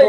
Hey,